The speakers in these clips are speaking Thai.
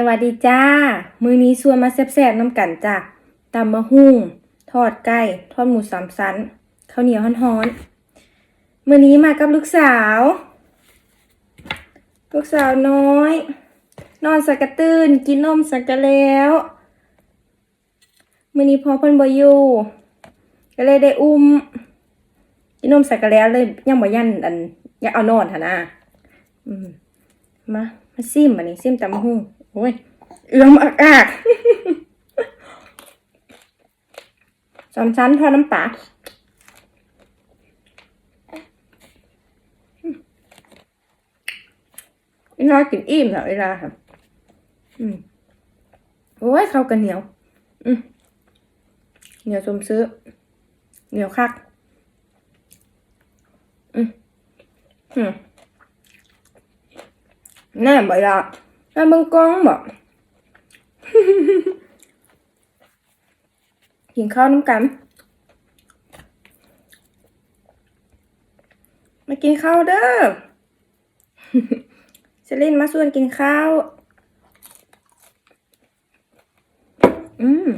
สวัสดีจ้า มือนี้ชวนมาแซ่บๆน้ำกันจ้าตำมะฮุ่ง ทอดไก่ ทอดหมูสามชั้น ข้าวเหนียวฮ้อนๆ มือนี้มากับลูกสาว ลูกสาวน้อย นอนสักกระตื่น กินนมสักกะแล้ว มือนี้พอเพิ่นบ่อยู่ก็เลยได้อุ้ม กินนมสักกะแล้วเลยยังบ่ยันอันอยากเอานอนหั่นนะอืม มา มาซิมอันนี้ซิมตำบักหุ่ง โอ้ย เอื้อมอากากสามชั้นทอดน้ำปลาเวลากินอิ่มแล้วเวลาค่ะ อืมโอ้ยเข้ากันเหนียว อืมเหนียวสมซื้อ เหนียวคัก อืมอืมแน่บ่ล่ะ แม่เบิ่งก้องบ่กินข้าวน้ำกัน มากินข้าวเด้อเซลินมาชวนกินข้าว อืม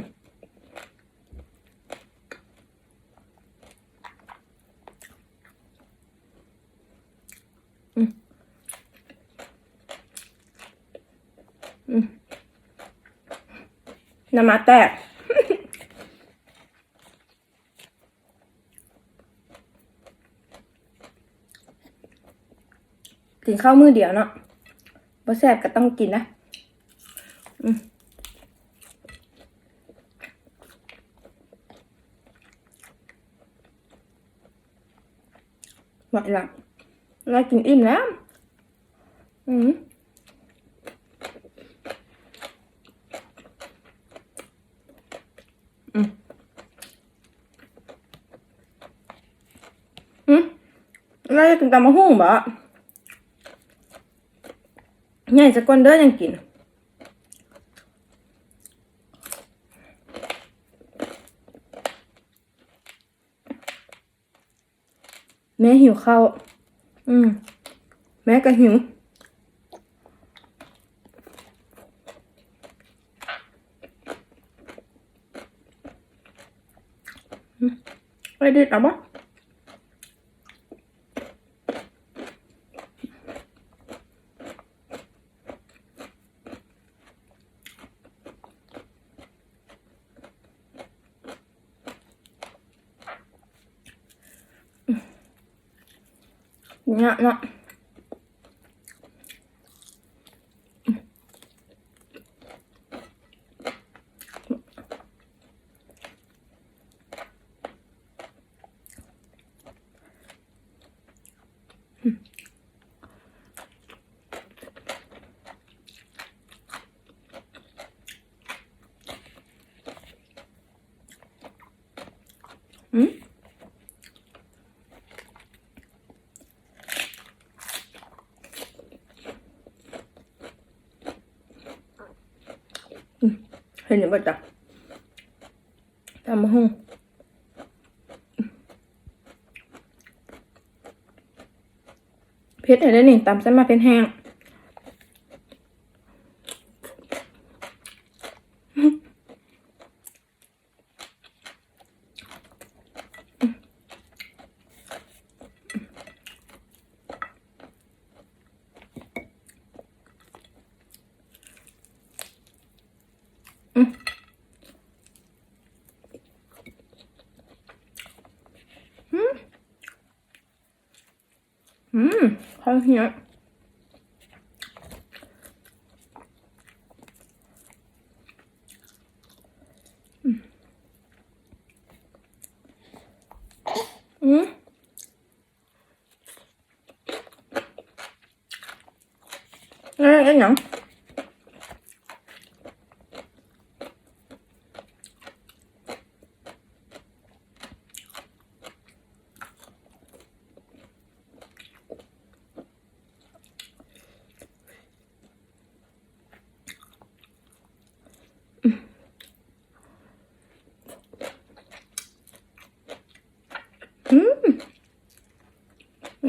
น้ำมาแตกกินข้าวมือเดียวเนาะบ่แซ่บก็ต้องกินนะอืมหมดละเรากินอิ่มแล้ว อืม หืม เราจะกินตำมะฮุ่งบ่ใหญ่จะก้นเด้อยังกินแม่หิวข้าว อืม แม่ก็หิวอืมไปดิเอาบ่ nhọn nhọn Mm-hmm. Ừ. เห็นหรือเปล่าจ๊ะตำมะ ฮุ่งเพชรอะไ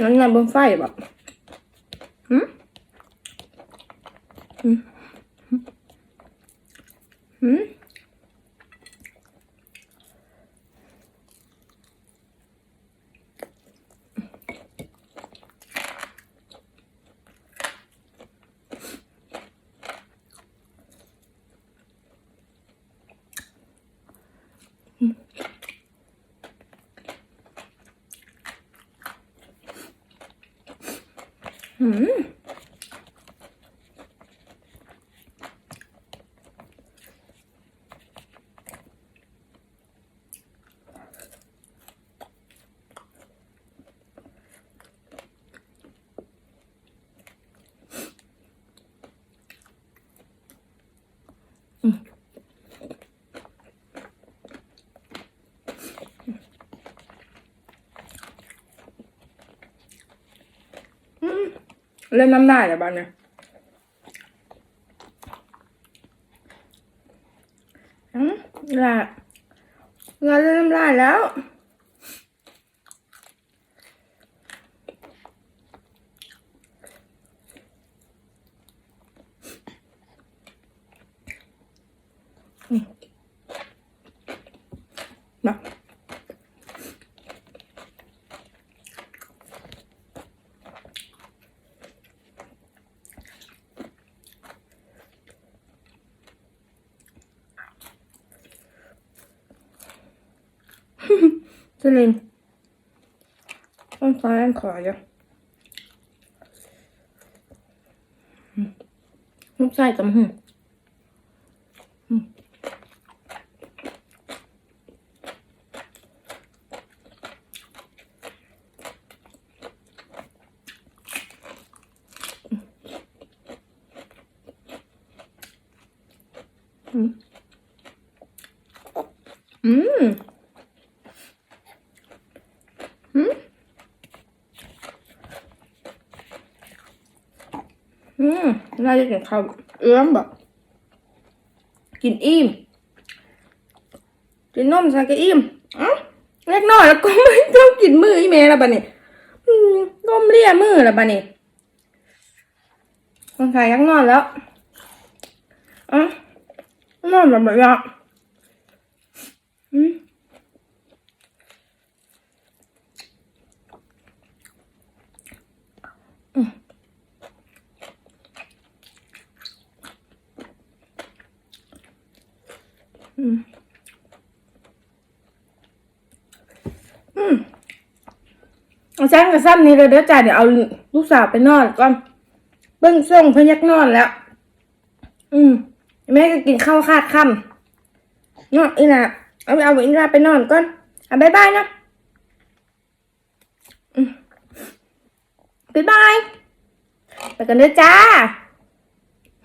งั้นงานบนไฟแบบอืมอืมอืม หืม เล่นน้ำได้เหรอบ้านเนี่ยอืมละงาเล่นน้ำได้แล้ว อืมมา สลินต้องซ้ายต้องขวาจ้ะอืมลูกใส่ตำหูอืมอืมอืมอืมอื มน่าจะกินข้าวเอื้อมแบบกินอิ่มกินนมใส่ก็อิ่มอะเล็กน้อยแล้วก็ไม่ต้องกินมืออีเมลแล้วบัดนี้อืมก้มเลี่ยมือแล้วบัดนี้คนขายยักนอนแล้วอะนอนแบบนี้อะอืม อืม อืมเอาแจ้งกับซ้ำนี้เลยเดี๋ยวจ่ายเดี๋ยวเอาลูกสาวไปนอนก่อนเบิ้งส่งเพนยักนอนแล้ว อืมแม่ก็กินข้าวคาดค่ำนาะอีน่ะเอาไปเอาอีน่ะไปนอนก่อนอะบายบายนะบายบาย ไปกันเด้อจ้า